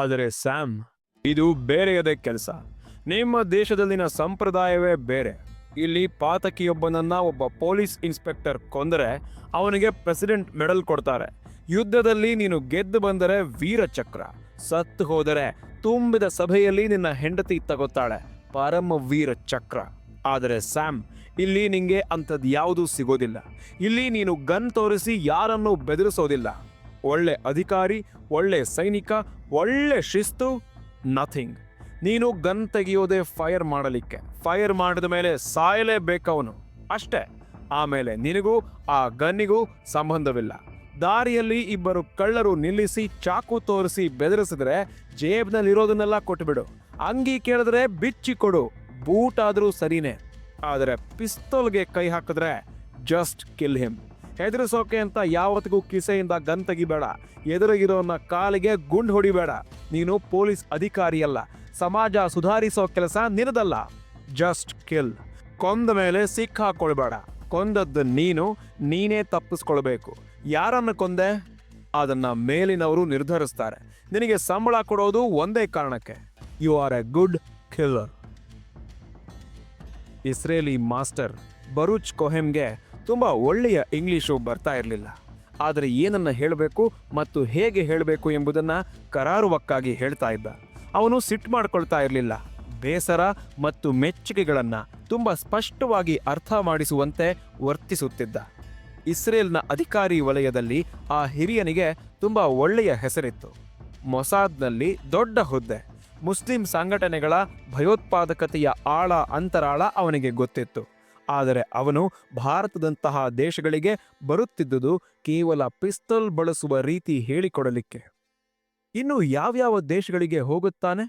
ಆದರೆ ಸ್ಯಾಮ್, ಇದು ಬೇರೆಯದೇ ಕೆಲಸ. ನಿಮ್ಮ ದೇಶದಲ್ಲಿನ ಸಂಪ್ರದಾಯವೇ ಬೇರೆ. ಇಲ್ಲಿ ಪಾತಕಿಯೊಬ್ಬನನ್ನ ಒಬ್ಬ ಪೊಲೀಸ್ ಇನ್ಸ್ಪೆಕ್ಟರ್ ಕೊಂದರೆ ಅವನಿಗೆ ಪ್ರೆಸಿಡೆಂಟ್ ಮೆಡಲ್ ಕೊಡ್ತಾರೆ. ಯುದ್ಧದಲ್ಲಿ ನೀನು ಗೆದ್ದು ಬಂದರೆ ವೀರಚಕ್ರ. ಸತ್ತು ಹೋದರೆ ತುಂಬಿದ ಸಭೆಯಲ್ಲಿ ನಿನ್ನ ಹೆಂಡತಿ ತಗೋತಾಳೆ ಪರಮ ವೀರ ಚಕ್ರ ಆದರೆ ಸ್ಯಾಮ್, ಇಲ್ಲಿ ನಿಂಗೆ ಅಂಥದ್ದು ಯಾವುದೂ ಸಿಗೋದಿಲ್ಲ. ಇಲ್ಲಿ ನೀನು ಗನ್ ತೋರಿಸಿ ಯಾರನ್ನೂ ಬೆದರಿಸೋದಿಲ್ಲ. ಒಳ್ಳೆ ಅಧಿಕಾರಿ, ಒಳ್ಳೆ ಸೈನಿಕ, ಒಳ್ಳೆ ಶಿಸ್ತು ನಥಿಂಗ್ ನೀನು ಗನ್ ತೆಗೆಯೋದೇ ಫೈರ್ ಮಾಡಲಿಕ್ಕೆ. ಫೈರ್ ಮಾಡಿದ ಮೇಲೆ ಸಾಯಲೇಬೇಕವನು. ಅಷ್ಟೇ. ಆಮೇಲೆ ನಿನಗೂ, ಆ ಗನ್ನಿಗೂ ಸಂಬಂಧವಿಲ್ಲ. ದಾರಿಯಲ್ಲಿ ಇಬ್ಬರು ಕಳ್ಳರು ನಿಲ್ಲಿಸಿ, ಚಾಕು ತೋರಿಸಿ ಬೆದರಿಸಿದ್ರೆ ಜೇಬ್ನಲ್ಲಿರೋದನ್ನೆಲ್ಲ ಕೊಟ್ಬಿಡು. ಅಂಗಿ ಕೇಳಿದ್ರೆ ಬಿಚ್ಚಿ ಕೊಡು. ಬೂಟ್ ಆದರೂ ಸರಿನೇ. ಆದರೆ ಪಿಸ್ತೋಲ್ಗೆ ಕೈ ಹಾಕಿದ್ರೆ ಜಸ್ಟ್ ಕಿಲ್ ಹಿಮ್ ಹೆದರಿಸೋಕೆ ಅಂತ ಯಾವತ್ತಿಗೂ ಕಿಸೆಯಿಂದ ಗನ್ ತೆಗಿಬೇಡ. ಎದುರಿಗಿರೋನ ಕಾಲಿಗೆ ಗುಂಡು ಹೊಡಿಬೇಡ. ನೀನು ಪೊಲೀಸ್ ಅಧಿಕಾರಿಯಲ್ಲ. ಸಮಾಜ ಸುಧಾರಿಸೋ ಕೆಲಸ ನಿನದಲ್ಲ. ಜಸ್ಟ್ ಕಿಲ್ ಕೊಂದ ಮೇಲೆ ಸಿಕ್ಕಾಕೊಳ್ಬೇಡ ಕೊಂದದ್ದು ನೀನು, ನೀನೇ ತಪ್ಪಿಸ್ಕೊಳ್ಬೇಕು. ಯಾರನ್ನು ಕೊಂದೆ? ಅದನ್ನ ಮೇಲಿನವರು ನಿರ್ಧರಿಸ್ತಾರೆ. ನಿನಗೆ ಸಂಬಳ ಕೊಡೋದು ಒಂದೇ ಕಾರಣಕ್ಕೆ. You are a good killer Israeli master Baruch ಕೊಹೆಮ್ಗೆ ತುಂಬ ಒಳ್ಳೆಯ ಇಂಗ್ಲೀಷು ಬರ್ತಾ ಇರಲಿಲ್ಲ. ಆದರೆ ಏನನ್ನ ಹೇಳಬೇಕು ಮತ್ತು ಹೇಗೆ ಹೇಳಬೇಕು ಎಂಬುದನ್ನು ಕರಾರುವಕ್ಕಾಗಿ ಹೇಳ್ತಾ ಇದ್ದ. ಅವನು ಸಿಟ್ಟು ಮಾಡ್ಕೊಳ್ತಾ ಇರಲಿಲ್ಲ. ಬೇಸರ ಮತ್ತು ಮೆಚ್ಚುಗೆಗಳನ್ನು ತುಂಬ ಸ್ಪಷ್ಟವಾಗಿ ಅರ್ಥ ಮಾಡಿಸುವಂತೆ ವರ್ತಿಸುತ್ತಿದ್ದ. ಇಸ್ರೇಲ್ನ ಅಧಿಕಾರಿ ವಲಯದಲ್ಲಿ ಆ ಹಿರಿಯನಿಗೆ ತುಂಬ ಒಳ್ಳೆಯ ಹೆಸರಿತ್ತು. ಮೊಸಾದ್ನಲ್ಲಿ ದೊಡ್ಡ ಹುದ್ದೆ. ಮುಸ್ಲಿಂ ಸಂಘಟನೆಗಳ ಭಯೋತ್ಪಾದಕತೆಯ ಆಳ ಅಂತರಾಳ ಅವನಿಗೆ ಗೊತ್ತಿತ್ತು. ಆದರೆ ಅವನು ಭಾರತದಂತಹ ದೇಶಗಳಿಗೆ ಬರುತ್ತಿದ್ದುದು ಕೇವಲ ಪಿಸ್ತಲ್ ಬಳಸುವ ರೀತಿ ಹೇಳಿಕೊಡಲಿಕ್ಕೆ. ಇನ್ನು ಯಾವ್ಯಾವ ದೇಶಗಳಿಗೆ ಹೋಗುತ್ತಾನೆ?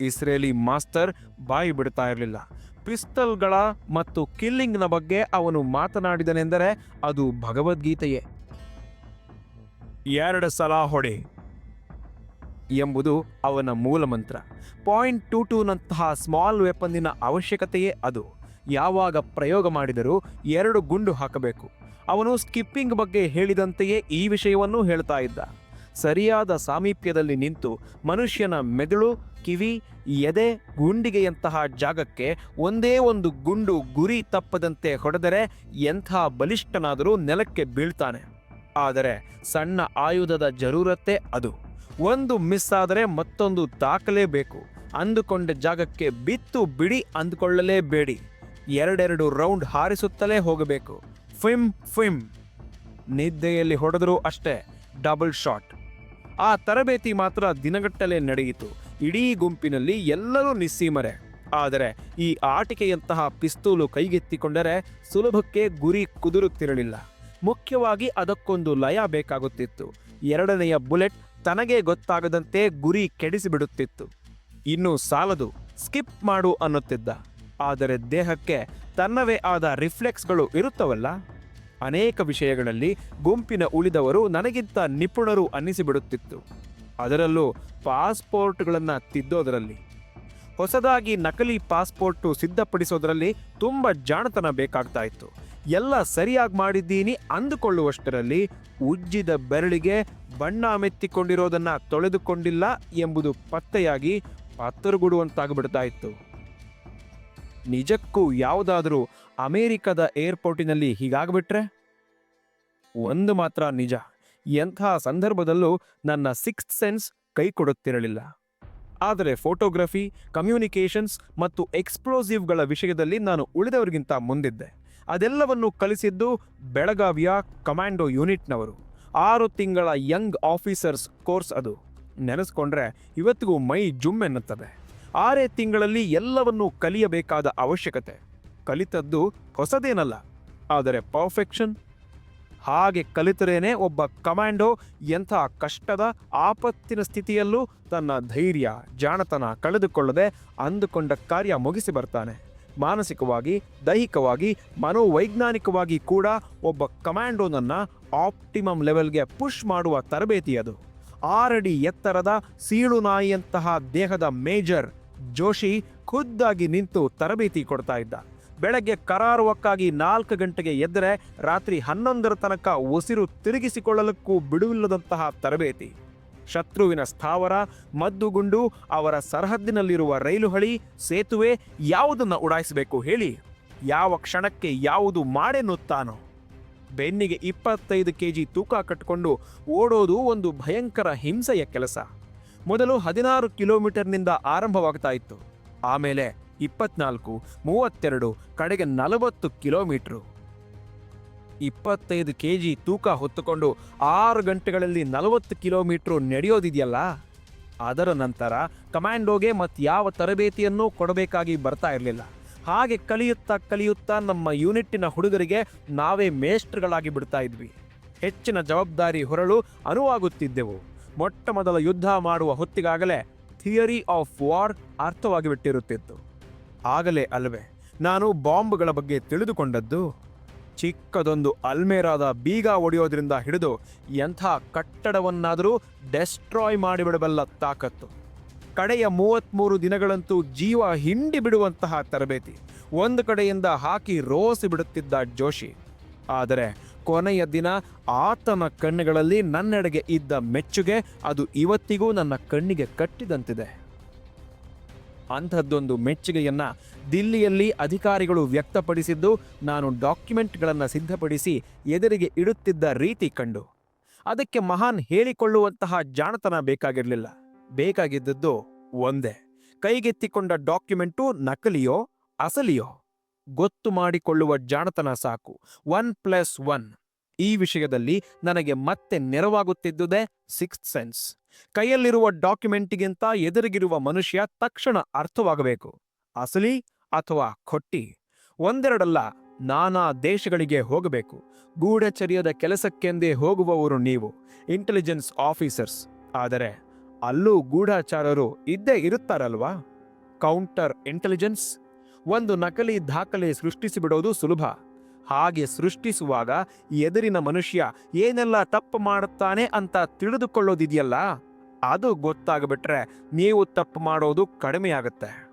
ಇಸ್ರೇಲಿ ಮಾಸ್ಟರ್ ಬಾಯಿ ಬಿಡ್ತಾ ಇರಲಿಲ್ಲ. ಪಿಸ್ತಲ್ಗಳ ಮತ್ತು ಕಿಲ್ಲಿಂಗ್ನ ಬಗ್ಗೆ ಅವನು ಮಾತನಾಡಿದನೆಂದರೆ ಅದು ಭಗವದ್ಗೀತೆಯೇ. ಎರಡು ಸಲ ಹೊಡೆ ಎಂಬುದು ಅವನ ಮೂಲ ಮಂತ್ರ. ಪಾಯಿಂಟ್ ಟು ಟೂನಂತಹ ಸ್ಮಾಲ್ ವೆಪನ್ನಿನ ಅವಶ್ಯಕತೆಯೇ ಅದು. ಯಾವಾಗ ಪ್ರಯೋಗ ಮಾಡಿದರೂ ಎರಡು ಗುಂಡು ಹಾಕಬೇಕು. ಅವನು ಸ್ಕಿಪ್ಪಿಂಗ್ ಬಗ್ಗೆ ಹೇಳಿದಂತೆಯೇ ಈ ವಿಷಯವನ್ನೂ ಹೇಳ್ತಾ ಇದ್ದ. ಸರಿಯಾದ ಸಾಮೀಪ್ಯದಲ್ಲಿ ನಿಂತು ಮನುಷ್ಯನ ಮೆದುಳು, ಕಿವಿ, ಎದೆ, ಗುಂಡಿಗೆಯಂತಹ ಜಾಗಕ್ಕೆ ಒಂದೇ ಒಂದು ಗುಂಡು ಗುರಿ ತಪ್ಪದಂತೆ ಹೊಡೆದರೆ ಎಂಥ ಬಲಿಷ್ಠನಾದರೂ ನೆಲಕ್ಕೆ ಬೀಳ್ತಾನೆ. ಆದರೆ ಸಣ್ಣ ಆಯುಧದ ಜರೂರತ್ತೇ ಅದು. ಒಂದು ಮಿಸ್ ಆದರೆ ಮತ್ತೊಂದು ತಾಕಲೇಬೇಕು ಅಂದುಕೊಂಡ ಜಾಗಕ್ಕೆ ಬಿತ್ತು ಬಿಡಿ ಅಂದುಕೊಳ್ಳಲೇಬೇಡಿ. ಎರಡೆರಡು ರೌಂಡ್ ಹಾರಿಸುತ್ತಲೇ ಹೋಗಬೇಕು. ಫಿಮ್ ಫಿಮ್. ನಿದ್ದೆಯಲ್ಲಿ ಹೊಡೆದರೂ ಅಷ್ಟೇ, ಡಬಲ್ ಶಾಟ್. ಆ ತರಬೇತಿ ಮಾತ್ರ ದಿನಗಟ್ಟಲೆ ನಡೆಯಿತು. ಇಡೀ ಗುಂಪಿನಲ್ಲಿ ಎಲ್ಲರೂ ನಿಸ್ಸೀಮರೆ. ಆದರೆ ಈ ಆಟಿಕೆಯಂತಹ ಪಿಸ್ತೂಲು ಕೈಗೆತ್ತಿಕೊಂಡರೆ ಸುಲಭಕ್ಕೆ ಗುರಿ ಕುದುರುತ್ತಿರಲಿಲ್ಲ. ಮುಖ್ಯವಾಗಿ ಅದಕ್ಕೊಂದು ಲಯ ಬೇಕಾಗುತ್ತಿತ್ತು. ಎರಡನೆಯ ಬುಲೆಟ್ ತನಗೆ ಗೊತ್ತಾಗದಂತೆ ಗುರಿ ಕೆಡಿಸಿಬಿಡುತ್ತಿತ್ತು. ಇನ್ನು ಸಾಲದು ಸ್ಕಿಪ್ ಮಾಡು ಅನ್ನುತ್ತಿದ್ದ. ಆದರೆ ದೇಹಕ್ಕೆ ತನ್ನವೇ ಆದ ರಿಫ್ಲೆಕ್ಸ್ಗಳು ಇರುತ್ತವಲ್ಲ? ಅನೇಕ ವಿಷಯಗಳಲ್ಲಿ ಗುಂಪಿನ ಉಳಿದವರು ನನಗಿಂತ ನಿಪುಣರು ಅನ್ನಿಸಿಬಿಡುತ್ತಿತ್ತು. ಅದರಲ್ಲೂ ಪಾಸ್ಪೋರ್ಟ್ಗಳನ್ನು ತಿದ್ದೋದರಲ್ಲಿ. ಹೊಸದಾಗಿ ನಕಲಿ ಪಾಸ್ಪೋರ್ಟು ಸಿದ್ಧಪಡಿಸೋದರಲ್ಲಿ ತುಂಬ ಜಾಣತನ ಬೇಕಾಗ್ತಾ ಇತ್ತು. ಎಲ್ಲ ಸರಿಯಾಗಿ ಮಾಡಿದ್ದೀನಿ ಅಂದುಕೊಳ್ಳುವಷ್ಟರಲ್ಲಿ ಉಜ್ಜಿದ ಬೆರಳಿಗೆ ಬಣ್ಣ ಮೆತ್ತಿಕೊಂಡಿರೋದನ್ನು ತೊಳೆದುಕೊಂಡಿಲ್ಲ ಎಂಬುದು ಪತ್ತೆಯಾಗಿ ಪತ್ತರುಗುಡುವಂತಾಗಿಬಿಡ್ತಾ ಇತ್ತು. ನಿಜಕ್ಕೂ ಯಾವುದಾದರೂ ಅಮೇರಿಕದ ಏರ್ಪೋರ್ಟಿನಲ್ಲಿ ಹೀಗಾಗ್ಬಿಟ್ರೆ? ಒಂದು ಮಾತ್ರ ನಿಜ. ಎಂಥ ಸಂದರ್ಭದಲ್ಲೂ ನನ್ನ ಸಿಕ್ಸ್ತ್ ಸೆನ್ಸ್ ಕೈ ಕೊಡುತ್ತಿರಲಿಲ್ಲ ಆದರೆ ಫೋಟೋಗ್ರಫಿ, ಕಮ್ಯುನಿಕೇಷನ್ಸ್ ಮತ್ತು ಎಕ್ಸ್ಪ್ಲೋಸಿವ್ಗಳ ವಿಷಯದಲ್ಲಿ ನಾನು ಉಳಿದವರಿಗಿಂತ ಮುಂದಿದ್ದೆ. ಅದೆಲ್ಲವನ್ನು ಕಲಿಸಿದ್ದು ಬೆಳಗಾವಿಯ ಕಮಾಂಡೋ ಯೂನಿಟ್ನವರು. ಆರು ತಿಂಗಳ ಯಂಗ್ ಆಫೀಸರ್ಸ್ ಕೋರ್ಸ್ ಅದು. ನೆನೆಸ್ಕೊಂಡ್ರೆ ಇವತ್ತಿಗೂ ಮೈ ಜುಮ್ ಎನ್ನುತ್ತದೆ. ಆರೇ ತಿಂಗಳಲ್ಲಿ ಎಲ್ಲವನ್ನೂ ಕಲಿಯಬೇಕಾದ ಅವಶ್ಯಕತೆ. ಕಲಿತದ್ದು ಹೊಸದೇನಲ್ಲ, ಆದರೆ ಪರ್ಫೆಕ್ಷನ್. ಹಾಗೆ ಕಲಿತರೇನೆ ಒಬ್ಬ ಕಮಾಂಡೋ ಎಂಥ ಕಷ್ಟದ, ಆಪತ್ತಿನ ಸ್ಥಿತಿಯಲ್ಲೂ ತನ್ನ ಧೈರ್ಯ, ಜಾಣತನ ಕಳೆದುಕೊಳ್ಳದೆ ಅಂದುಕೊಂಡ ಕಾರ್ಯ ಮುಗಿಸಿ ಬರ್ತಾನೆ. ಮಾನಸಿಕವಾಗಿ, ದೈಹಿಕವಾಗಿ, ಮನೋವೈಜ್ಞಾನಿಕವಾಗಿ ಕೂಡ ಒಬ್ಬ ಕಮಾಂಡೋನನ್ನು ಆಪ್ಟಿಮಮ್ ಲೆವೆಲ್ಗೆ ಪುಷ್ ಮಾಡುವ ತರಬೇತಿ ಅದು. ಆರಡಿ ಎತ್ತರದ ಸೀಳು ನಾಯಿಯಂತಹ ದೇಹದ ಮೇಜರ್ ಜೋಶಿ ಖುದ್ದಾಗಿ ನಿಂತು ತರಬೇತಿ ಕೊಡ್ತಾ ಇದ್ದ. ಬೆಳಗ್ಗೆ ಕರಾರುವಕ್ಕಾಗಿ ನಾಲ್ಕು ಗಂಟೆಗೆ ಎದ್ದರೆ ರಾತ್ರಿ ಹನ್ನೊಂದರ ತನಕ ಉಸಿರು ತಿರುಗಿಸಿಕೊಳ್ಳಲಕ್ಕೂ ಬಿಡುವಿಲ್ಲದಂತಹ ತರಬೇತಿ. ಶತ್ರುವಿನ ಸ್ಥಾವರ, ಮದ್ದುಗುಂಡು, ಅವರ ಸರಹದ್ದಿನಲ್ಲಿರುವ ರೈಲು ಹಳಿ, ಸೇತುವೆ ಯಾವುದನ್ನು ಉಡಾಯಿಸಬೇಕು ಹೇಳಿ? ಯಾವ ಕ್ಷಣಕ್ಕೆ ಯಾವುದು ಮಾಡೆನ್ನುತ್ತಾನೋ? ಬೆನ್ನಿಗೆ ಇಪ್ಪತ್ತೈದು ಕೆಜಿ ತೂಕ ಕಟ್ಟಿಕೊಂಡು ಓಡೋದು ಒಂದು ಭಯಂಕರ ಹಿಂಸೆಯ ಕೆಲಸ. ಮೊದಲು ಹದಿನಾರು ಕಿಲೋಮೀಟರ್ನಿಂದ ಆರಂಭವಾಗ್ತಾ ಇತ್ತು. ಆಮೇಲೆ ಇಪ್ಪತ್ನಾಲ್ಕು, ಮೂವತ್ತೆರಡು, ಕಡೆಗೆ ನಲವತ್ತು ಕಿಲೋಮೀಟ್ರು. ಇಪ್ಪತ್ತೈದು ಕೆ ಜಿ ತೂಕ ಹೊತ್ತುಕೊಂಡು ಆರು ಗಂಟೆಗಳಲ್ಲಿ ನಲವತ್ತು ಕಿಲೋಮೀಟ್ರು ನಡೆಯೋದಿದೆಯಲ್ಲ? ಅದರ ನಂತರ ಕಮ್ಯಾಂಡೋಗೆ ಮತ್ತು ಯಾವ ತರಬೇತಿಯನ್ನೂ ಕೊಡಬೇಕಾಗಿ ಬರ್ತಾ ಇರಲಿಲ್ಲ. ಹಾಗೆ ಕಲಿಯುತ್ತಾ ಕಲಿಯುತ್ತಾ ನಮ್ಮ ಯೂನಿಟ್ಟಿನ ಹುಡುಗರಿಗೆ ನಾವೇ ಮೇಷ್ಟ್ರುಗಳಾಗಿ ಬಿಡ್ತಾ ಇದ್ವಿ. ಹೆಚ್ಚಿನ ಜವಾಬ್ದಾರಿ ಹೊರಳು ಅನುವಾಗುತ್ತಿದ್ದೆವು. ಮೊಟ್ಟ ಮೊದಲ ಯುದ್ಧ ಮಾಡುವ ಹೊತ್ತಿಗಾಗಲೇ ಥಿಯರಿ ಆಫ್ ವಾರ್ ಅರ್ಥವಾಗಿ ಬಿಟ್ಟಿರುತ್ತಿತ್ತು. ಆಗಲೇ ಅಲ್ವೇ ನಾನು ಬಾಂಬ್ಗಳ ಬಗ್ಗೆ ತಿಳಿದುಕೊಂಡದ್ದು. ಚಿಕ್ಕದೊಂದು ಅಲ್ಮೇರಾದ ಬೀಗ ಒಡೆಯೋದ್ರಿಂದ ಹಿಡಿದು ಎಂಥ ಕಟ್ಟಡವನ್ನಾದರೂ ಡೆಸ್ಟ್ರಾಯ್ ಮಾಡಿಬಿಡಬಲ್ಲ ತಾಕತ್ತು. ಕಡೆಯ ಮೂವತ್ತ್ಮೂರು ದಿನಗಳಂತೂ ಜೀವ ಹಿಂಡಿ ಬಿಡುವಂತಹ ತರಬೇತಿ. ಒಂದು ಕಡೆಯಿಂದ ಹಾಕಿ ರೋಸಿ ಬಿಡುತ್ತಿದ್ದ ಜೋಶಿ. ಆದರೆ ಕೊನೆಯ ದಿನ ಆತನ ಕಣ್ಣುಗಳಲ್ಲಿ ನನ್ನೆಡೆಗೆ ಇದ್ದ ಮೆಚ್ಚುಗೆ ಅದು ಇವತ್ತಿಗೂ ನನ್ನ ಕಣ್ಣಿಗೆ ಕಟ್ಟಿದಂತಿದೆ. ಅಂಥದ್ದೊಂದು ಮೆಚ್ಚುಗೆಯನ್ನು ದಿಲ್ಲಿಯಲ್ಲಿ ಅಧಿಕಾರಿಗಳು ವ್ಯಕ್ತಪಡಿಸಿದ್ದು, ನಾನು ಡಾಕ್ಯುಮೆಂಟ್ಗಳನ್ನು ಸಿದ್ಧಪಡಿಸಿ ಎದುರಿಗೆ ಇಡುತ್ತಿದ್ದ ರೀತಿ ಕಂಡು. ಅದಕ್ಕೆ ಮಹಾನ್ ಹೇಳಿಕೊಳ್ಳುವಂತಹ ಜಾಣತನ ಬೇಕಾಗಿರಲಿಲ್ಲ. ಬೇಕಾಗಿದ್ದದ್ದು ಒಂದೇ, ಕೈಗೆತ್ತಿಕೊಂಡ ಡಾಕ್ಯುಮೆಂಟು ನಕಲಿಯೋ, ಅಸಲಿಯೋ? ಗೊತ್ತು ಮಾಡಿಕೊಳ್ಳುವ ಜಾಣತನ ಸಾಕು. One plus one. ಈ ವಿಷಯದಲ್ಲಿ ನನಗೆ ಮತ್ತೆ ನೆರವಾಗುತ್ತಿದ್ದುದೇ ಸಿಕ್ಸ್ತ್ ಸೆನ್ಸ್ ಕೈಯಲ್ಲಿರುವ ಡಾಕ್ಯುಮೆಂಟ್ಗಿಂತ ಎದುರಿಗಿರುವ ಮನುಷ್ಯ ತಕ್ಷಣ ಅರ್ಥವಾಗಬೇಕು. ಅಸಲಿ ಅಥವಾ ಕೊಟ್ಟಿ ಒಂದೆರಡಲ್ಲ, ನಾನಾ ದೇಶಗಳಿಗೆ ಹೋಗಬೇಕು. ಗೂಢಚರ್ಯದ ಕೆಲಸಕ್ಕೆಂದೇ ಹೋಗುವವರು ನೀವು ಇಂಟೆಲಿಜೆನ್ಸ್ ಆಫೀಸರ್ಸ್ ಆದರೆ, ಅಲ್ಲೂ ಗೂಢಚಾರರು ಇದ್ದೇ ಇರುತ್ತಾರಲ್ವಾ? ಕೌಂಟರ್ ಇಂಟೆಲಿಜೆನ್ಸ್ ಒಂದು ನಕಲಿ ದಾಖಲೆ ಸೃಷ್ಟಿಸಿಬಿಡೋದು ಸುಲಭ. ಹಾಗೆ ಸೃಷ್ಟಿಸುವಾಗ ಎದುರಿನ ಮನುಷ್ಯ ಏನೆಲ್ಲ ತಪ್ಪು ಮಾಡುತ್ತಾನೆ ಅಂತ ತಿಳಿದುಕೊಳ್ಳೋದಿದೆಯಲ್ಲ? ಅದು ಗೊತ್ತಾಗ್ಬಿಟ್ರೆ ನೀವು ತಪ್ಪು ಮಾಡೋದು ಕಡಿಮೆಯಾಗುತ್ತೆ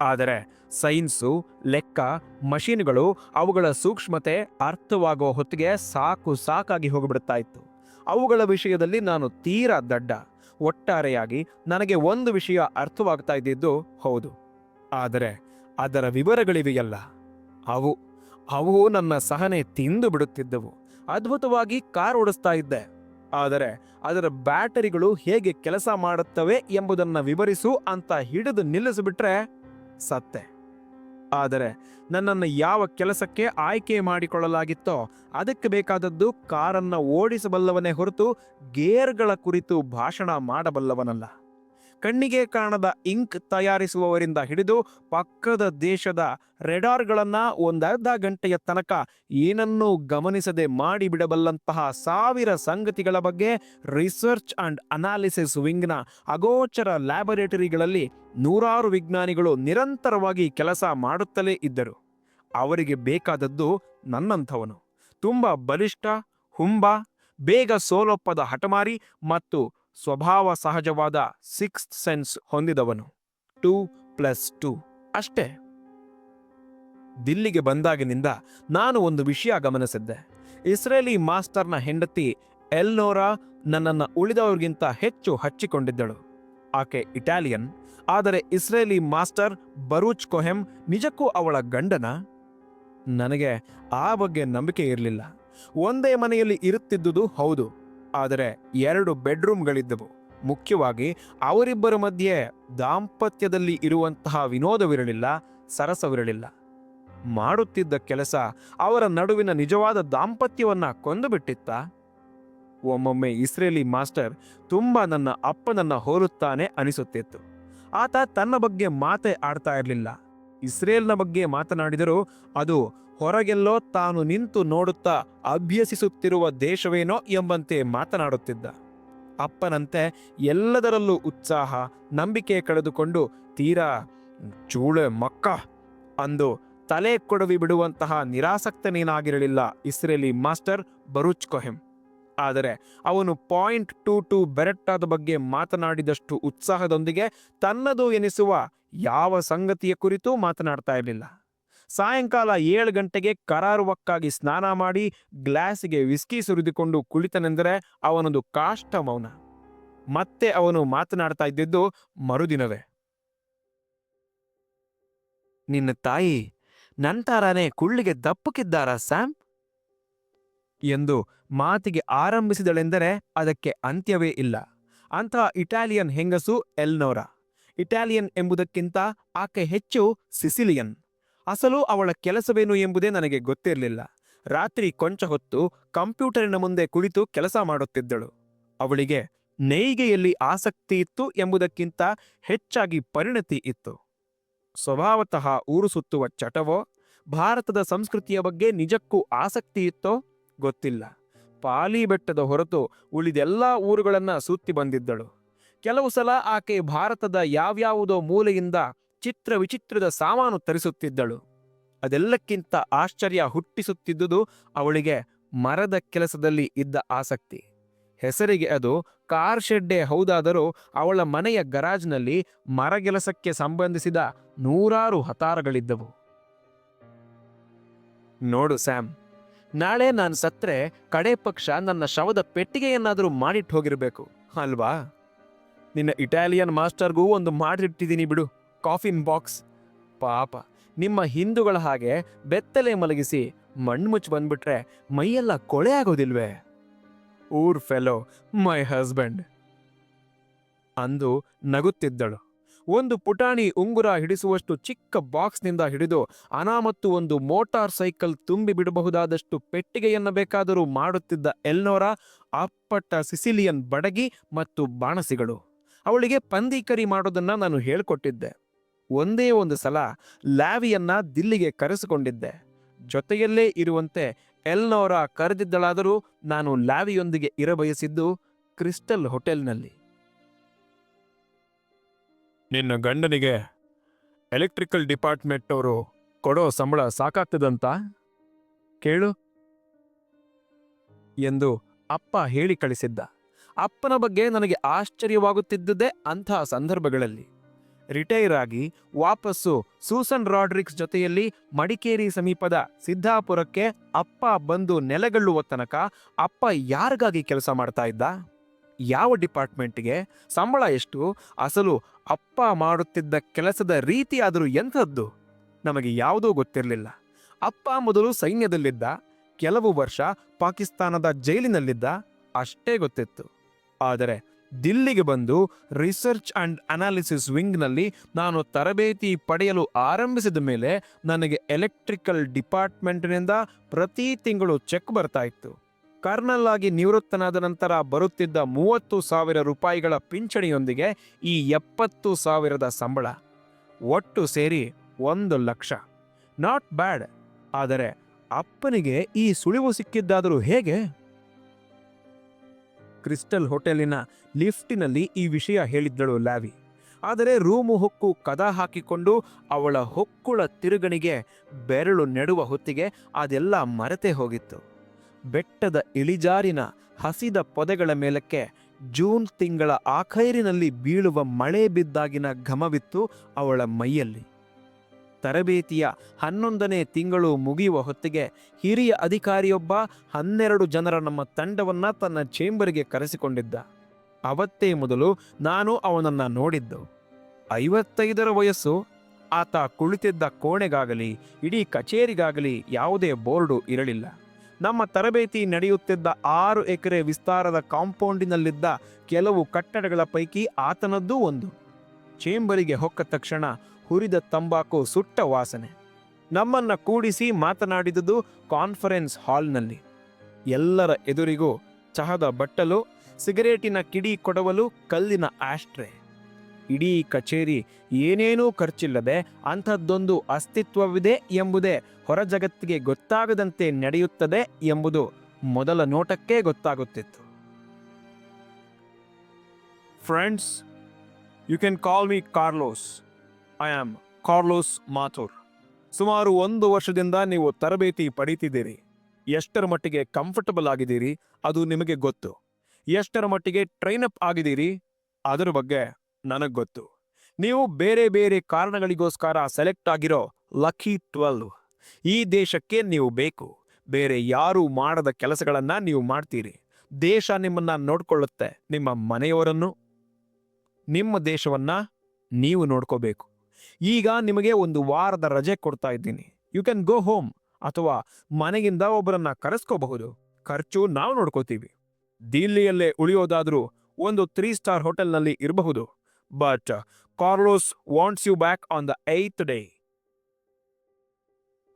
ಆದರೆ ಸೈನ್ಸು, ಲೆಕ್ಕ, ಮಷೀನ್ಗಳು ಅವುಗಳ ಸೂಕ್ಷ್ಮತೆ ಅರ್ಥವಾಗೋ ಹೊತ್ತಿಗೆ ಸಾಕು ಸಾಕಾಗಿ ಹೋಗಿಬಿಡ್ತಾ ಇತ್ತು ಅವುಗಳ ವಿಷಯದಲ್ಲಿ ನಾನು ತೀರಾ ದಡ್ಡ. ಒಟ್ಟಾರೆಯಾಗಿ ನನಗೆ ಒಂದು ವಿಷಯ ಅರ್ಥವಾಗ್ತಾ ಇದ್ದಿದ್ದು ಹೌದು. ಆದರೆ ಅದರ ವಿವರಗಳಿವೆಯಲ್ಲ. ಅವು ಅವು ನನ್ನ ಸಹನೆ ತಿಂದು ಬಿಡುತ್ತಿದ್ದವು. ಅದ್ಭುತವಾಗಿ ಕಾರ್ ಓಡಿಸ್ತಾ ಇದ್ದೆ. ಆದರೆ ಅದರ ಬ್ಯಾಟರಿಗಳು ಹೇಗೆ ಕೆಲಸ ಮಾಡುತ್ತವೆ ಎಂಬುದನ್ನು ವಿವರಿಸು ಅಂತ ಹಿಡಿದು ನಿಲ್ಲಿಸಿಬಿಟ್ರೆ ಸತ್ತೆ. ಆದರೆ ನನ್ನನ್ನು ಯಾವ ಕೆಲಸಕ್ಕೆ ಆಯ್ಕೆ ಮಾಡಿಕೊಳ್ಳಲಾಗಿತ್ತೋ ಅದಕ್ಕೆ ಬೇಕಾದದ್ದು ಕಾರನ್ನು ಓಡಿಸಬಲ್ಲವನೇ ಹೊರತು ಗೇರ್ಗಳ ಕುರಿತು ಭಾಷಣ ಮಾಡಬಲ್ಲವನಲ್ಲ. ಕಣ್ಣಿಗೆ ಕಾಣದ ಇಂಕ್ ತಯಾರಿಸುವವರಿಂದ ಹಿಡಿದು ಪಕ್ಕದ ದೇಶದ ರೆಡಾರ್ಗಳನ್ನ ಒಂದರ್ಧ ಗಂಟೆಯ ತನಕ ಏನನ್ನೂ ಗಮನಿಸದೆ ಮಾಡಿಬಿಡಬಲ್ಲಂತಹ ಸಾವಿರ ಸಂಗತಿಗಳ ಬಗ್ಗೆ ರಿಸರ್ಚ್ ಅಂಡ್ ಅನಾಲಿಸಿಸ್ ವಿಂಗ್ನ ಅಗೋಚರ ಲ್ಯಾಬೊರೇಟರಿಗಳಲ್ಲಿ ನೂರಾರು ವಿಜ್ಞಾನಿಗಳು ನಿರಂತರವಾಗಿ ಕೆಲಸ ಮಾಡುತ್ತಲೇ ಇದ್ದರು. ಅವರಿಗೆ ಬೇಕಾದದ್ದು ನನ್ನಂಥವನು. ತುಂಬ ಬಲಿಷ್ಠ, ಹುಂಬ, ಬೇಗ ಸೋಲೊಪ್ಪದ ಹಠಮಾರಿ ಮತ್ತು ಸ್ವಭಾವ ಸಹಜವಾದ ಸಿಕ್ಸ್ ಸೆನ್ಸ್ ಹೊಂದಿದವನು. ಟೂ ಪ್ಲಸ್ ಟೂ ಅಷ್ಟೇ. ದಿಲ್ಲಿಗೆ ಬಂದಾಗಿನಿಂದ ನಾನು ಒಂದು ವಿಷಯ ಗಮನಿಸಿದ್ದೆ. ಇಸ್ರೇಲಿ ಮಾಸ್ಟರ್ನ ಹೆಂಡತಿ ಎಲ್ನೋರಾ ನನ್ನನ್ನು ಉಳಿದವರಿಗಿಂತ ಹೆಚ್ಚು ಹಚ್ಚಿಕೊಂಡಿದ್ದಳು. ಆಕೆ ಇಟಾಲಿಯನ್, ಆದರೆ ಇಸ್ರೇಲಿ ಮಾಸ್ಟರ್ ಬರೂಚ್ ಕೊಹೆಮ್ ನಿಜಕ್ಕೂ ಅವಳ ಗಂಡನ? ನನಗೆ ಆ ಬಗ್ಗೆ ನಂಬಿಕೆ ಇರಲಿಲ್ಲ. ಒಂದೇ ಮನೆಯಲ್ಲಿ ಇರುತ್ತಿದ್ದುದು ಹೌದು. ಆದರೆ ಎರಡು ಬೆಡ್ರೂಮ್ಗಳಿದ್ದವು. ಮುಖ್ಯವಾಗಿ ಅವರಿಬ್ಬರ ಮಧ್ಯೆ ದಾಂಪತ್ಯದಲ್ಲಿ ಇರುವಂತಹ ವಿನೋದವಿರಲಿಲ್ಲ, ಸರಸವಿರಲಿಲ್ಲ. ಮಾಡುತ್ತಿದ್ದ ಕೆಲಸ ಅವರ ನಡುವಿನ ನಿಜವಾದ ದಾಂಪತ್ಯವನ್ನ ಕೊಂದುಬಿಟ್ಟಿತ್ತ? ಒಮ್ಮೊಮ್ಮೆ ಇಸ್ರೇಲಿ ಮಾಸ್ಟರ್ ತುಂಬ ನನ್ನ ಅಪ್ಪನನ್ನ ಹೋಲುತ್ತಾನೆ ಅನಿಸುತ್ತಿತ್ತು. ಆತ ತನ್ನ ಬಗ್ಗೆ ಮಾತೇ ಆಡ್ತಾ ಇರಲಿಲ್ಲ. ಇಸ್ರೇಲ್ನ ಬಗ್ಗೆ ಮಾತನಾಡಿದರೂ ಅದು ಹೊರಗೆಲ್ಲೋ ತಾನು ನಿಂತು ನೋಡುತ್ತಾ ಅಭ್ಯಸಿಸುತ್ತಿರುವ ದೇಶವೇನೋ ಎಂಬಂತೆ ಮಾತನಾಡುತ್ತಿದ್ದ. ಅಪ್ಪನಂತೆ ಎಲ್ಲದರಲ್ಲೂ ಉತ್ಸಾಹ, ನಂಬಿಕೆ ಕಳೆದುಕೊಂಡು, ತೀರಾ ಚೂಳೆ ಮಕ್ಕ ಅಂದು ತಲೆ ಕೊಡವಿ ಬಿಡುವಂತಹ ನಿರಾಸಕ್ತನೇನಾಗಿರಲಿಲ್ಲ ಇಸ್ರೇಲಿ ಮಾಸ್ಟರ್ ಬರುಚ್ ಕೊಹೆಂ. ಆದರೆ ಅವನು ಪಾಯಿಂಟ್ ಟೂ ಟು ಬೆರೆಟ್ಟಾದ ಬಗ್ಗೆ ಮಾತನಾಡಿದಷ್ಟು ಉತ್ಸಾಹದೊಂದಿಗೆ ತನ್ನದು ಎನಿಸುವ ಯಾವ ಸಂಗತಿಯ ಕುರಿತೂ ಮಾತನಾಡ್ತಾ ಇರಲಿಲ್ಲ. ಸಾಯಂಕಾಲ ಏಳು ಗಂಟೆಗೆ ಕರಾರುವಕ್ಕಾಗಿ ಸ್ನಾನ ಮಾಡಿ ಗ್ಲಾಸ್ಗೆ ವಿಸ್ಕಿ ಸುರಿದುಕೊಂಡು ಕುಳಿತನೆಂದರೆ ಅವನೊಂದು ಕಾಷ್ಟ ಮೌನ. ಮತ್ತೆ ಅವನು ಮಾತನಾಡ್ತಾ ಇದ್ದಿದ್ದು ಮರುದಿನವೇ. ನಿನ್ನ ತಾಯಿ ನಂತರನೇ ಕುಳ್ಳಿಗೆ ದಪ್ಪಕ್ಕಿದ್ದಾರಾ ಸ್ಯಾಮ್? ಎಂದು ಮಾತಿಗೆ ಆರಂಭಿಸಿದಳೆಂದರೆ ಅದಕ್ಕೆ ಅಂತ್ಯವೇ ಇಲ್ಲ. ಅಂತಹ ಇಟಾಲಿಯನ್ ಹೆಂಗಸು ಎಲ್ನೋರ. ಇಟಾಲಿಯನ್ ಎಂಬುದಕ್ಕಿಂತ ಆಕೆ ಹೆಚ್ಚು ಸಿಸಿಲಿಯನ್. ಅಸಲು ಅವಳ ಕೆಲಸವೇನು ಎಂಬುದೇ ನನಗೆ ಗೊತ್ತಿರಲಿಲ್ಲ. ರಾತ್ರಿ ಕೊಂಚ ಹೊತ್ತು ಕಂಪ್ಯೂಟರಿನ ಮುಂದೆ ಕುಳಿತು ಕೆಲಸ ಮಾಡುತ್ತಿದ್ದಳು. ಅವಳಿಗೆ ನೇಯ್ಗೆಯಲ್ಲಿ ಆಸಕ್ತಿ ಇತ್ತು ಎಂಬುದಕ್ಕಿಂತ ಹೆಚ್ಚಾಗಿ ಪರಿಣತಿ ಇತ್ತು. ಸ್ವಭಾವತಃ ಊರು ಸುತ್ತುವ ಚಟವೋ, ಭಾರತದ ಸಂಸ್ಕೃತಿಯ ಬಗ್ಗೆ ನಿಜಕ್ಕೂ ಆಸಕ್ತಿ ಇತ್ತೋ ಗೊತ್ತಿಲ್ಲ. ಪಾಲಿ ಬೆಟ್ಟದ ಹೊರತು ಉಳಿದೆಲ್ಲ ಊರುಗಳನ್ನ ಸುತ್ತಿ ಬಂದಿದ್ದಳು. ಕೆಲವು ಸಲ ಆಕೆ ಭಾರತದ ಯಾವ್ಯಾವುದೋ ಮೂಲೆಯಿಂದ ಚಿತ್ರ ವಿಚಿತ್ರದ ಸಾಮಾನು ತರಿಸುತ್ತಿದ್ದಳು. ಅದೆಲ್ಲಕ್ಕಿಂತ ಆಶ್ಚರ್ಯ ಹುಟ್ಟಿಸುತ್ತಿದ್ದುದು ಅವಳಿಗೆ ಮರದ ಕೆಲಸದಲ್ಲಿ ಇದ್ದ ಆಸಕ್ತಿ. ಹೆಸರಿಗೆ ಅದು ಕಾರ್ ಶೆಡ್ಡೆ ಹೌದಾದರೂ ಅವಳ ಮನೆಯ ಗರಾಜ್ನಲ್ಲಿ ಮರಗೆಲಸಕ್ಕೆ ಸಂಬಂಧಿಸಿದ ನೂರಾರು ಹತಾರಗಳಿದ್ದವು. ನೋಡು ಸ್ಯಾಮ್, ನಾಳೆ ನಾನು ಸತ್ರೆ ಕಡೆ ಪಕ್ಷ ನನ್ನ ಶವದ ಪೆಟ್ಟಿಗೆಯನ್ನಾದರೂ ಮಾಡಿಟ್ಟು ಹೋಗಿರಬೇಕು, ಅಲ್ವಾ? ನಿನ್ನ ಇಟಾಲಿಯನ್ ಮಾಸ್ಟರ್ಗೂ ಒಂದು ಮಾಡಿಟ್ಟಿದ್ದೀನಿ ಬಿಡು. Coffin box. ಪಾಪ, ನಿಮ್ಮ ಹಿಂದೂಗಳ ಹಾಗೆ ಬೆತ್ತಲೆ ಮಲಗಿಸಿ ಮಣ್ಣು ಮುಚ್ಚಿ ಬಂದ್ಬಿಟ್ರೆ ಮೈಯೆಲ್ಲ ಕೊಳೆ ಆಗೋದಿಲ್ವೇ? ಊರ್ ಫೆಲೋ ಮೈ ಹಸ್ಬೆಂಡ್ ಅಂದು ನಗುತ್ತಿದ್ದಳು. ಒಂದು ಪುಟಾಣಿ ಉಂಗುರ ಹಿಡಿಸುವಷ್ಟು ಚಿಕ್ಕ ಬಾಕ್ಸ್ನಿಂದ ಹಿಡಿದು ಅನಾಮತ್ತು ಒಂದು ಮೋಟಾರ್ ಸೈಕಲ್ ತುಂಬಿ ಬಿಡಬಹುದಾದಷ್ಟು ಪೆಟ್ಟಿಗೆಯನ್ನ ಬೇಕಾದರೂ ಮಾಡುತ್ತಿದ್ದ ಎಲ್ನೋರ ಅಪ್ಪಟ್ಟ ಸಿಸಿಲಿಯನ್ ಬಡಗಿ ಮತ್ತು ಬಾಣಸಿಗಳು. ಅವಳಿಗೆ ಪಂದೀಕರಿ ಮಾಡೋದನ್ನ ನಾನು ಹೇಳ್ಕೊಟ್ಟಿದ್ದೆ. ಒಂದೇ ಒಂದು ಸಲ ಲ್ಯಾವಿಯನ್ನ ದಿಲ್ಲಿಗೆ ಕರೆಸಿಕೊಂಡಿದ್ದೆ. ಜೊತೆಯಲ್ಲೇ ಇರುವಂತೆ ಎಲ್ನೋರ ಕರೆದಿದ್ದಳಾದರೂ ನಾನು ಲ್ಯಾವಿಯೊಂದಿಗೆ ಇರಬಯಸಿದ್ದು ಕ್ರಿಸ್ಟಲ್ ಹೋಟೆಲ್ನಲ್ಲಿ. ನಿನ್ನ ಗಂಡನಿಗೆ ಎಲೆಕ್ಟ್ರಿಕಲ್ ಡಿಪಾರ್ಟ್ಮೆಂಟ್ ಅವರು ಕೊಡೋ ಸಂಬಳ ಸಾಕಾಗ್ತದಂತ? ಕೇಳು. ಎಂದು ಅಪ್ಪ ಹೇಳಿ ಕಳಿಸಿದ್ದ. ಅಪ್ಪನ ಬಗ್ಗೆ ನನಗೆ ಆಶ್ಚರ್ಯವಾಗುತ್ತಿದ್ದುದೇ ಅಂಥ ಸಂದರ್ಭಗಳಲ್ಲಿ. ರಿಟೈರ್ ಆಗಿ ವಾಪಸ್ಸು ಸೂಸನ್ ರಾಡ್ರಿಕ್ಸ್ ಜೊತೆಯಲ್ಲಿ ಮಡಿಕೇರಿ ಸಮೀಪದ ಸಿದ್ದಾಪುರಕ್ಕೆ ಅಪ್ಪ ಬಂದು ನೆಲೆಗಳ್ಳುವ ತನಕ ಅಪ್ಪ ಯಾರಿಗಾಗಿ ಕೆಲಸ ಮಾಡ್ತಾ ಇದ್ದ? ಯಾವ ಡಿಪಾರ್ಟ್ಮೆಂಟ್ಗೆ? ಸಂಬಳ ಎಷ್ಟು? ಅಸಲು ಅಪ್ಪ ಮಾಡುತ್ತಿದ್ದ ಕೆಲಸದ ರೀತಿ ಆದರೂ ಎಂಥದ್ದು? ನಮಗೆ ಯಾವುದೂ ಗೊತ್ತಿರಲಿಲ್ಲ. ಅಪ್ಪ ಮೊದಲು ಸೈನ್ಯದಲ್ಲಿದ್ದ, ಕೆಲವು ವರ್ಷ ಪಾಕಿಸ್ತಾನದ ಜೈಲಿನಲ್ಲಿದ್ದ, ಅಷ್ಟೇ ಗೊತ್ತಿತ್ತು. ಆದರೆ ದಿಲ್ಲಿಗೆ ಬಂದು ರಿಸರ್ಚ್ ಅಂಡ್ ಅನಾಲಿಸಿಸ್ ವಿಂಗ್ನಲ್ಲಿ ನಾನು ತರಬೇತಿ ಪಡೆಯಲು ಆರಂಭಿಸಿದ ಮೇಲೆ ನನಗೆ ಎಲೆಕ್ಟ್ರಿಕಲ್ ಡಿಪಾರ್ಟ್ಮೆಂಟ್ನಿಂದ ಪ್ರತಿ ತಿಂಗಳು ಚೆಕ್ ಬರ್ತಾ ಇತ್ತು. ಕರ್ನಲ್ ಆಗಿ ನಿವೃತ್ತನಾದ ನಂತರ ಬರುತ್ತಿದ್ದ ಮೂವತ್ತು ಸಾವಿರ ರೂಪಾಯಿಗಳ ಪಿಂಚಣಿಯೊಂದಿಗೆ ಈ ಎಪ್ಪತ್ತು ಸಾವಿರದ ಸಂಬಳ. ಒಟ್ಟು ಸೇರಿ ಒಂದು ಲಕ್ಷ. ನಾಟ್ ಬ್ಯಾಡ್, ಆದರೆ ಅಪ್ಪನಿಗೆ ಈ ಸುಳಿವು ಸಿಕ್ಕಿದ್ದಾದರೂ ಹೇಗೆ? ಕ್ರಿಸ್ಟಲ್ ಹೋಟೆಲಿನ ಲಿಫ್ಟಿನಲ್ಲಿ ಈ ವಿಷಯ ಹೇಳಿದ್ದಳು ಲ್ಯಾವಿ. ಆದರೆ ರೂಮು ಹೊಕ್ಕು ಕದ ಹಾಕಿಕೊಂಡು ಅವಳ ಹೊಕ್ಕುಳ ತಿರುಗಣಿಗೆ ಬೆರಳು ನೆಡುವ ಹೊತ್ತಿಗೆ ಅದೆಲ್ಲ ಮರೆತೇ ಹೋಗಿತ್ತು. ಬೆಟ್ಟದ ಇಳಿಜಾರಿನ ಹಸಿದ ಪೊದೆಗಳ ಮೇಲಕ್ಕೆ ಜೂನ್ ತಿಂಗಳ ಆಖೈರಿನಲ್ಲಿ ಬೀಳುವ ಮಳೆ ಬಿದ್ದಾಗಿನ ಘಮವಿತ್ತು ಅವಳ ಮೈಯಲ್ಲಿ. ತರಬೇತಿಯ ಹನ್ನೊಂದನೇ ತಿಂಗಳು ಮುಗಿಯುವ ಹೊತ್ತಿಗೆ ಹಿರಿಯ ಅಧಿಕಾರಿಯೊಬ್ಬ ಹನ್ನೆರಡು ಜನರ ನಮ್ಮ ತಂಡವನ್ನ ತನ್ನ ಚೇಂಬರ್ಗೆ ಕರೆಸಿಕೊಂಡಿದ್ದ. ಅವತ್ತೇ ಮೊದಲು ನಾನು ಅವನನ್ನ ನೋಡಿದ್ದು. ಐವತ್ತೈದರ ವಯಸ್ಸು. ಆತ ಕುಳಿತಿದ್ದ ಕೋಣೆಗಾಗಲಿ, ಇಡೀ ಕಚೇರಿಗಾಗಲಿ ಯಾವುದೇ ಬೋರ್ಡು ಇರಲಿಲ್ಲ. ನಮ್ಮ ತರಬೇತಿ ನಡೆಯುತ್ತಿದ್ದ ಆರು ಎಕರೆ ವಿಸ್ತಾರದ ಕಾಂಪೌಂಡಿನಲ್ಲಿದ್ದ ಕೆಲವು ಕಟ್ಟಡಗಳ ಪೈಕಿ ಆತನದ್ದೂ ಒಂದು. ಚೇಂಬರಿಗೆ ಹೊಕ್ಕ ತಕ್ಷಣ ಹುರಿದ ತಂಬಾಕು ಸುಟ್ಟ ವಾಸನೆ. ನಮ್ಮನ್ನ ಕೂಡಿಸಿ ಮಾತನಾಡಿದುದು ಕಾನ್ಫರೆನ್ಸ್ ಹಾಲ್ನಲ್ಲಿ. ಎಲ್ಲರ ಎದುರಿಗೂ ಚಹದ ಬಟ್ಟಲು, ಸಿಗರೇಟಿನ ಕಿಡಿ ಕೊಡವಲು ಕಲ್ಲಿನ ಆಶ್ರೆ. ಇಡೀ ಕಚೇರಿ ಏನೇನೂ ಖರ್ಚಿಲ್ಲದೆ ಅಂಥದ್ದೊಂದು ಅಸ್ತಿತ್ವವಿದೆ ಎಂಬುದೇ ಹೊರ ಜಗತ್ತಿಗೆ ಗೊತ್ತಾಗದಂತೆ ನಡೆಯುತ್ತದೆ ಎಂಬುದು ಮೊದಲ ನೋಟಕ್ಕೇ ಗೊತ್ತಾಗುತ್ತಿತ್ತು. Friends you can call me Carlos I am Carlos Mathur ಸುಮಾರು ಒಂದು ವರ್ಷದಿಂದ ನೀವು ತರಬೇತಿ ಪಡೀತಿದ್ದೀರಿ. ಎಷ್ಟರ ಮಟ್ಟಿಗೆ ಕಂಫರ್ಟಬಲ್ ಆಗಿದ್ದೀರಿ, ಅದು ನಿಮಗೆ ಗೊತ್ತು. ಎಷ್ಟರ ಮಟ್ಟಿಗೆ ಟ್ರೈನ್ ಅಪ್ ಆಗಿದ್ದೀರಿ, ಅದರ ಬಗ್ಗೆ ನನಗೆ ಗೊತ್ತು. ನೀವು ಬೇರೆ ಬೇರೆ ಕಾರಣಗಳಿಗೋಸ್ಕರ ಸೆಲೆಕ್ಟ್ ಆಗಿರೋ ಲಕ್ಕಿ ಟ್ವೆಲ್ವ್ ಈ ದೇಶಕ್ಕೆ ನೀವು ಬೇಕು. ಬೇರೆ ಯಾರೂ ಮಾಡದ ಕೆಲಸಗಳನ್ನು ನೀವು ಮಾಡ್ತೀರಿ. ದೇಶ ನಿಮ್ಮನ್ನು ನೋಡ್ಕೊಳ್ಳುತ್ತೆ. ನಿಮ್ಮ ಮನೆಯವರನ್ನು, ನಿಮ್ಮ ದೇಶವನ್ನು ನೀವು ನೋಡ್ಕೋಬೇಕು. ಈಗ ನಿಮಗೆ ಒಂದು ವಾರದ ರಜೆ ಕೊಡ್ತಾ ಇದ್ದೀನಿ. ಯು ಕ್ಯಾನ್ ಗೋ ಹೋಮ್ ಅಥವಾ ಮನೆಗಿಂದ ಒಬ್ಬರನ್ನ ಕರೆಸ್ಕೋಬಹುದು. ಖರ್ಚು ನಾವು ನೋಡ್ಕೋತೀವಿ. ದಿಲ್ಲಿಯಲ್ಲೇ ಉಳಿಯೋದಾದರೂ ಒಂದು ತ್ರೀ ಸ್ಟಾರ್ ಹೋಟೆಲ್ನಲ್ಲಿ ಇರಬಹುದು. But Carlos wants you back on the eighth day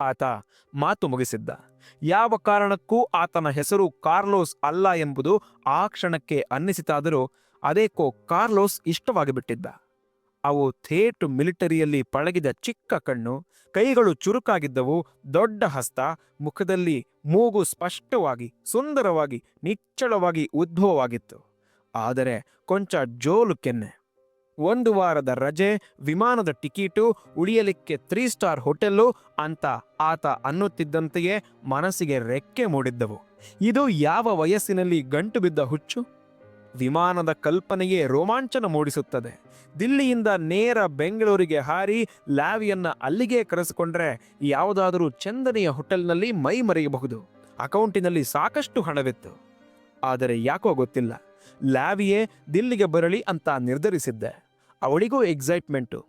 ಆತ ಮಾತು ಮುಗಿಸಿದ್ದ. ಯಾವ ಕಾರಣಕ್ಕೂ ಆತನ ಹೆಸರು ಕಾರ್ಲೋಸ್ ಅಲ್ಲ ಎಂಬುದು ಆ ಕ್ಷಣಕ್ಕೆ ಅನ್ನಿಸಿತಾದರೂ, ಅದೇಕೋ ಕಾರ್ಲೋಸ್ ಇಷ್ಟವಾಗಿ ಬಿಟ್ಟಿದ್ದ ಅವು ಥೇಟು ಮಿಲಿಟರಿಯಲ್ಲಿ ಪಳಗಿದ ಚಿಕ್ಕ ಕಣ್ಣು, ಕೈಗಳು ಚುರುಕಾಗಿದ್ದವು, ದೊಡ್ಡ ಹಸ್ತ, ಮುಖದಲ್ಲಿ ಮೂಗು ಸ್ಪಷ್ಟವಾಗಿ, ಸುಂದರವಾಗಿ, ನಿಚ್ಚಳವಾಗಿ ಉದ್ಭವವಾಗಿತ್ತು. ಆದರೆ ಕೊಂಚ ಜೋಲು ಕೆನ್ನೆ. ಒಂದು ವಾರದ ರಜೆ, ವಿಮಾನದ ಟಿಕೀಟು, ಉಳಿಯಲಿಕ್ಕೆ ತ್ರೀ ಸ್ಟಾರ್ ಹೋಟೆಲ್ಲು ಅಂತ ಆತ ಅನ್ನುತ್ತಿದ್ದಂತೆಯೇ ಮನಸ್ಸಿಗೆ ರೆಕ್ಕೆ ಮೂಡಿದ್ದವು. ಇದು ಯಾವ ವಯಸ್ಸಿನಲ್ಲಿ ಗಂಟು ಬಿದ್ದ ಹುಚ್ಚು? ವಿಮಾನದ ಕಲ್ಪನೆಯೇ ರೋಮಾಂಚನ ಮೂಡಿಸುತ್ತದೆ. ದಿಲ್ಲಿಯಿಂದ ನೇರ ಬೆಂಗಳೂರಿಗೆ ಹಾರಿ ಲ್ಯಾವಿಯನ್ನ ಅಲ್ಲಿಗೆ ಕರೆಸಿಕೊಂಡ್ರೆ ಯಾವುದಾದರೂ ಚಂದನೆಯ ಹೋಟೆಲ್ನಲ್ಲಿ ಮೈ ಮರೆಯಬಹುದು. ಅಕೌಂಟಿನಲ್ಲಿ ಸಾಕಷ್ಟು ಹಣವಿತ್ತು. ಆದರೆ ಯಾಕೋ ಗೊತ್ತಿಲ್ಲ. ಲ್ಯಾವಿಯೇ ದಿಲ್ಲಿಗೆ ಬರಲಿ ಅಂತ ನಿರ್ಧರಿಸಿದ್ದೆ. ಅವಳಿಗೂ ಎಕ್ಸೈಟ್ಮೆಂಟು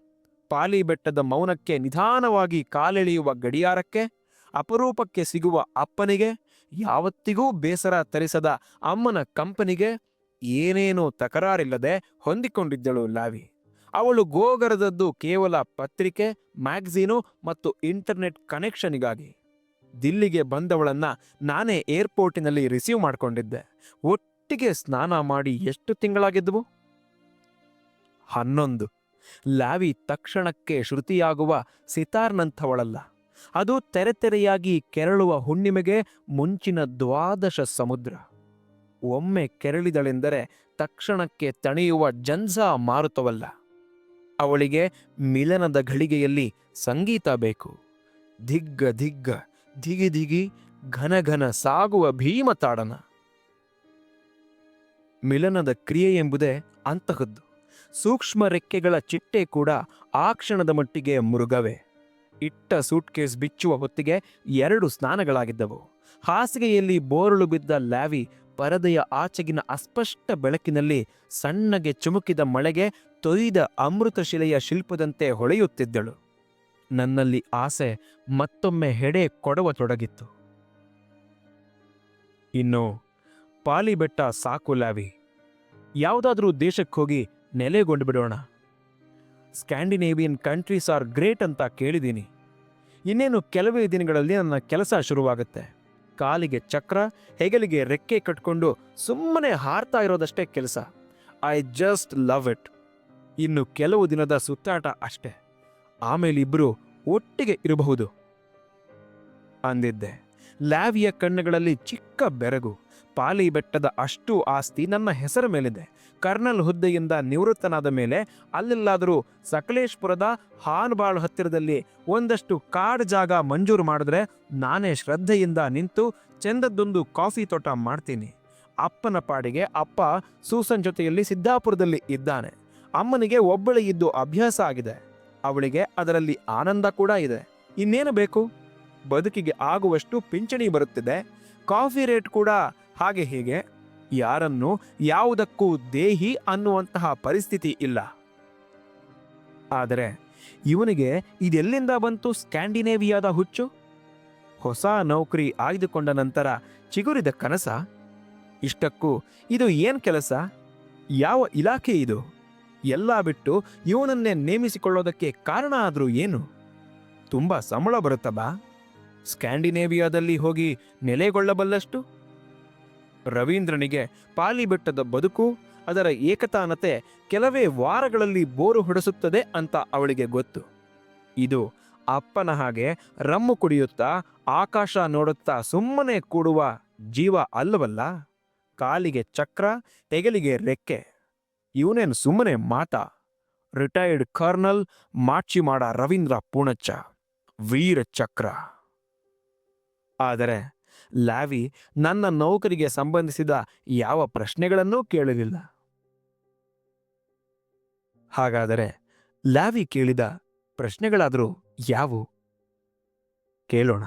ಪಾಲಿ ಬೆಟ್ಟದ ಮೌನಕ್ಕೆ ನಿಧಾನವಾಗಿ ಕಾಲೆಳೆಯುವ ಗಡಿಯಾರಕ್ಕೆ, ಅಪರೂಪಕ್ಕೆ ಸಿಗುವ ಅಪ್ಪನಿಗೆ, ಯಾವತ್ತಿಗೂ ಬೇಸರ ತರಿಸದ ಅಮ್ಮನ ಕಂಪನಿಗೆ ಏನೇನೋ ತಕರಾರಿಲ್ಲದೆ ಹೊಂದಿಕೊಂಡಿದ್ದಳು ಲಾವಿ ಅವಳು ಗೋಗರದದ್ದು ಕೇವಲ ಪತ್ರಿಕೆ, ಮ್ಯಾಗ್ಝೀನು ಮತ್ತು ಇಂಟರ್ನೆಟ್ ಕನೆಕ್ಷನ್ಗಾಗಿ. ದಿಲ್ಲಿಗೆ ಬಂದವಳನ್ನ ನಾನೇ ಏರ್ಪೋರ್ಟಿನಲ್ಲಿ ರಿಸೀವ್ ಮಾಡಿಕೊಂಡಿದ್ದೆ. ಒಟ್ಟಿಗೆ ಸ್ನಾನ ಮಾಡಿ ಎಷ್ಟು ತಿಂಗಳಾಗಿದ್ದವು? ಹನ್ನೊಂದು. ಲಾವಿ ತಕ್ಷಣಕ್ಕೆ ಶ್ರುತಿಯಾಗುವ ಸಿತಾರ್ನಂಥವಳಲ್ಲ. ಅದು ತೆರೆತೆರೆಯಾಗಿ ಕೆರಳುವ ಹುಣ್ಣಿಮೆಗೆ ಮುಂಚಿನ ದ್ವಾದಶ ಸಮುದ್ರ. ಒಮ್ಮೆ ಕೆರಳಿದಳೆಂದರೆ ತಕ್ಷಣಕ್ಕೆ ತಣಿಯುವ ಜನ್ಸ ಮಾರುತವಲ್ಲ. ಅವಳಿಗೆ ಮಿಲನದ ಘಳಿಗೆಯಲ್ಲಿ ಸಂಗೀತ ಬೇಕು. ದಿಗ್ಗ ದಿಗ್ಗ ದಿಗಿ ದಿಗಿ ಘನ ಘನ ಸಾಗುವ ಭೀಮ ತಾಡನ. ಮಿಲನದ ಕ್ರಿಯೆ ಎಂಬುದೇ ಅಂತಹದ್ದು. ಸೂಕ್ಷ್ಮ ರೆಕ್ಕೆಗಳ ಚಿಟ್ಟೆ ಕೂಡ ಆ ಕ್ಷಣದ ಮಟ್ಟಿಗೆ ಮೃಗವೇ. ಇಟ್ಟ ಸೂಟ್ಕೇಸ್ ಬಿಚ್ಚುವ ಹೊತ್ತಿಗೆ ಎರಡು ಸ್ನಾನಗಳಾಗಿದ್ದವು. ಹಾಸಿಗೆಯಲ್ಲಿ ಬೋರಳು ಬಿದ್ದ ಲ್ಯಾವಿ ಪರದೆಯ ಆಚೆಗಿನ ಅಸ್ಪಷ್ಟ ಬೆಳಕಿನಲ್ಲಿ ಸಣ್ಣಗೆ ಚುಮುಕಿದ ಮಳೆಗೆ ತೊಯ್ದ ಅಮೃತಶಿಲೆಯ ಶಿಲ್ಪದಂತೆ ಹೊಳೆಯುತ್ತಿದ್ದಳು. ನನ್ನಲ್ಲಿ ಆಸೆ ಮತ್ತೊಮ್ಮೆ ಹೆಡೆ ಕೊಡವ ತೊಡಗಿತ್ತು ಇನ್ನು ಪಾಲಿಬೆಟ್ಟ ಯಾವುದಾದ್ರೂ ದೇಶಕ್ಕೆ ಹೋಗಿ ನೆಲೆಗೊಂಡು ಬಿಡೋಣ. ಸ್ಕ್ಯಾಂಡಿನೇವಿಯನ್ ಕಂಟ್ರೀಸ್ ಆರ್ ಗ್ರೇಟ್ ಅಂತ ಕೇಳಿದ್ದೀನಿ. ಇನ್ನೇನು ಕೆಲವೇ ದಿನಗಳಲ್ಲಿ ನನ್ನ ಕೆಲಸ ಶುರುವಾಗುತ್ತೆ. ಕಾಲಿಗೆ ಚಕ್ರ, ಹೆಗಲಿಗೆ ರೆಕ್ಕೆ ಕಟ್ಕೊಂಡು ಸುಮ್ಮನೆ ಹಾರ್ತಾ ಇರೋದಷ್ಟೇ ಕೆಲಸ. ಐ ಜಸ್ಟ್ ಲವ್ ಇಟ್ ಇನ್ನು ಕೆಲವು ದಿನದ ಸುತ್ತಾಟ ಅಷ್ಟೇ. ಆಮೇಲೆ ಇಬ್ಬರು ಒಟ್ಟಿಗೆ ಇರಬಹುದು. ಅಂದಿದ್ದೆ. ಲ್ಯಾವಿಯ ಕಣ್ಣುಗಳಲ್ಲಿ ಚಿಕ್ಕ ಬೆರಗು. ಪಾಲಿ ಬೆಟ್ಟದ ಅಷ್ಟು ಆಸ್ತಿ ನನ್ನ ಹೆಸರ ಮೇಲಿದೆ. ಕರ್ನಲ್ ಹುದ್ದೆಯಿಂದ ನಿವೃತ್ತನಾದ ಮೇಲೆ ಅಲ್ಲೆಲ್ಲಾದರೂ ಸಕಲೇಶ್ಪುರದ ಹಾನ್ಬಾಳ್ ಹತ್ತಿರದಲ್ಲಿ ಒಂದಷ್ಟು ಕಾಡು ಜಾಗ ಮಂಜೂರು ಮಾಡಿದ್ರೆ ನಾನೇ ಶ್ರದ್ಧೆಯಿಂದ ನಿಂತು ಚೆಂದದ್ದೊಂದು ಕಾಫಿ ತೋಟ ಮಾಡ್ತೀನಿ. ಅಪ್ಪನ ಪಾಡಿಗೆ ಅಪ್ಪ ಸೂಸನ್ ಜೊತೆಯಲ್ಲಿ ಸಿದ್ದಾಪುರದಲ್ಲಿ ಇದ್ದಾನೆ. ಅಮ್ಮನಿಗೆ ಒಬ್ಬಳಿ ಇದ್ದು ಅಭ್ಯಾಸ ಆಗಿದೆ. ಅವಳಿಗೆ ಅದರಲ್ಲಿ ಆನಂದ ಕೂಡ ಇದೆ. ಇನ್ನೇನು ಬೇಕು? ಬದುಕಿಗೆ ಆಗುವಷ್ಟು ಪಿಂಚಣಿ ಬರುತ್ತಿದೆ. ಕಾಫಿ ರೇಟ್ ಕೂಡ ಹಾಗೆ ಹೀಗೆ ಯಾರನ್ನು ಯಾವುದಕ್ಕೂ ದೇಹಿ ಅನ್ನುವಂತಹ ಪರಿಸ್ಥಿತಿ ಇಲ್ಲ. ಆದರೆ ಇವನಿಗೆ ಇದೆಲ್ಲಿಂದ ಬಂತು ಸ್ಕ್ಯಾಂಡಿನೇವಿಯಾದ ಹುಚ್ಚು? ಹೊಸ ನೌಕರಿ ಆಯ್ದುಕೊಂಡ ನಂತರ ಚಿಗುರಿದ ಕನಸ? ಇಷ್ಟಕ್ಕೂ ಇದು ಏನ್ ಕೆಲಸ? ಯಾವ ಇಲಾಖೆ ಇದು? ಎಲ್ಲ ಬಿಟ್ಟು ಇವನನ್ನೇ ನೇಮಿಸಿಕೊಳ್ಳೋದಕ್ಕೆ ಕಾರಣ ಆದರೂ ಏನು? ತುಂಬಾ ಸಂಬಳ ಬರುತ್ತಬಾ ಸ್ಕ್ಯಾಂಡಿನೇವಿಯಾದಲ್ಲಿ ಹೋಗಿ ನೆಲೆಗೊಳ್ಳಬಲ್ಲಷ್ಟು? ರವೀಂದ್ರನಿಗೆ ಪಾಲಿಬೆಟ್ಟದ ಬದುಕು, ಅದರ ಏಕತಾನತೆ ಕೆಲವೇ ವಾರಗಳಲ್ಲಿ ಬೋರು ಹೊಡೆಸುತ್ತದೆ ಅಂತ ಅವಳಿಗೆ ಗೊತ್ತು. ಇದು ಅಪ್ಪನ ಹಾಗೆ ರಮ್ಮು ಕುಡಿಯುತ್ತಾ, ಆಕಾಶ ನೋಡುತ್ತಾ ಸುಮ್ಮನೆ ಕೂಡುವ ಜೀವ ಅಲ್ಲವಲ್ಲ? ಕಾಲಿಗೆ ಚಕ್ರ ಹೆಗಲಿಗೆ ರೆಕ್ಕೆ. ಇವನೇನು ಸುಮ್ಮನೆ ಮಾತ? ರಿಟೈರ್ಡ್ ಕರ್ನಲ್ ಮಾಚಿ ಮಾಡ ರವೀಂದ್ರ ಪೂಣಚ್ಚ. ವೀರ ಚಕ್ರ. ಆದರೆ ಲ್ಯಾವಿ ನನ್ನ ನೌಕರಿಗೆ ಸಂಬಂಧಿಸಿದ ಯಾವ ಪ್ರಶ್ನೆಗಳನ್ನೂ ಕೇಳಲಿಲ್ಲ. ಹಾಗಾದರೆ ಲ್ಯಾವಿ ಕೇಳಿದ ಪ್ರಶ್ನೆಗಳಾದರೂ ಯಾವು ಕೇಳೋಣ.